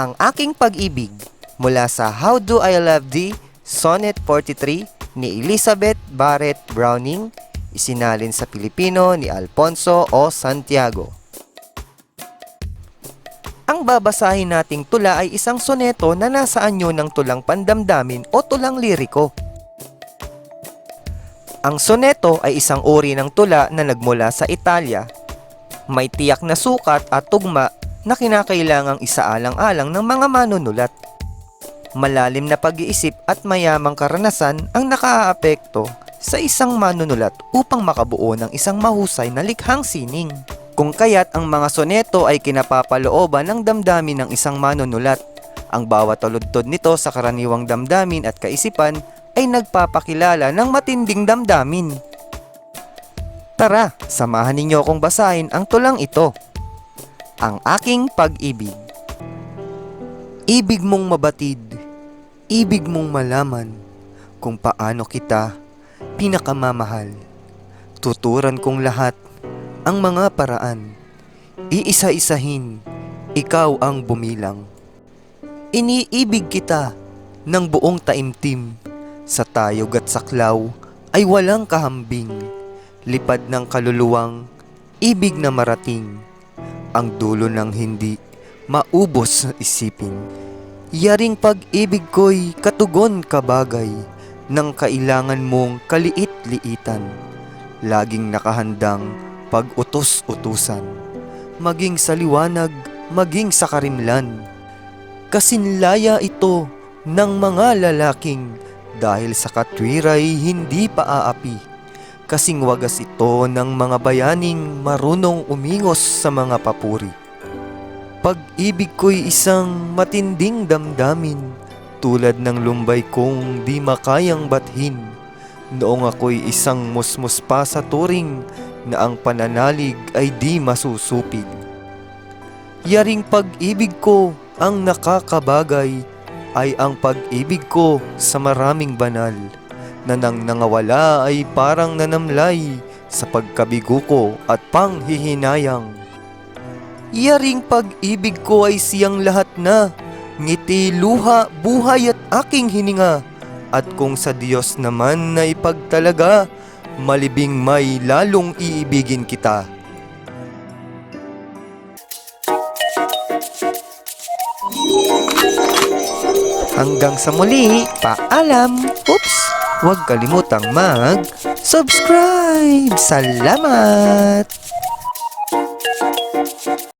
Ang aking pag-ibig mula sa How Do I Love Thee, Sonnet 43 ni Elizabeth Barrett Browning, isinalin sa Pilipino ni Alfonso O. Santiago. Ang babasahin nating tula ay isang soneto na nasa anyo ng tulang pandamdamin o tulang liriko. Ang soneto ay isang uri ng tula na nagmula sa Italia. May tiyak na sukat at tugma na kinakailangang isaalang-alang ng mga manunulat. Malalim na pag-iisip at mayamang karanasan ang nakaaapekto sa isang manunulat upang makabuo ng isang mahusay na likhang sining. Kung kaya't ang mga soneto ay kinapapalooban ng damdamin ng isang manunulat. Ang bawat taludtod nito sa karaniwang damdamin at kaisipan ay nagpapakilala ng matinding damdamin. Tara, samahan ninyo akong basahin ang tulang ito. Ang aking pag-ibig. Ibig mong mabatid, ibig mong malaman kung paano kita pinakamamahal. Tuturan kong lahat ang mga paraan. Iisa-isahin, ikaw ang bumilang. Iniibig kita ng buong taimtim. Sa tayog at saklaw ay walang kahambing. Lipad ng kaluluwang, ibig na marating. Ang dulo ng hindi maubos na isipin. Yaring pag-ibig ko'y katugon kabagay ng kailangan mong kaliit-liitan. Laging nakahandang pag-utos-utusan. Maging sa liwanag, maging sa karimlan. Kasinlaya ito ng mga lalaking dahil sa katwiray hindi paaapi. Kasing wagas ito ng mga bayaning marunong umingos sa mga papuri. Pag-ibig ko'y isang matinding damdamin tulad ng lumbay kong di makayang bathin. Noong ako'y isang musmus pa sa turing na ang pananalig ay di masusupid. Yaring pag-ibig ko ang nakakabagay ay ang pag-ibig ko sa maraming banal na nang nangawala ay parang nanamlay sa pagkabigo ko at panghihinayang. Yaring pag-ibig ko ay siyang lahat na, ngiti, luha, buhay at aking hininga. At kung sa Diyos naman na ipagtalaga, malibing may lalong iibigin kita. Hanggang sa muli, paalam! Oops! Huwag kalimutang mag-subscribe! Salamat!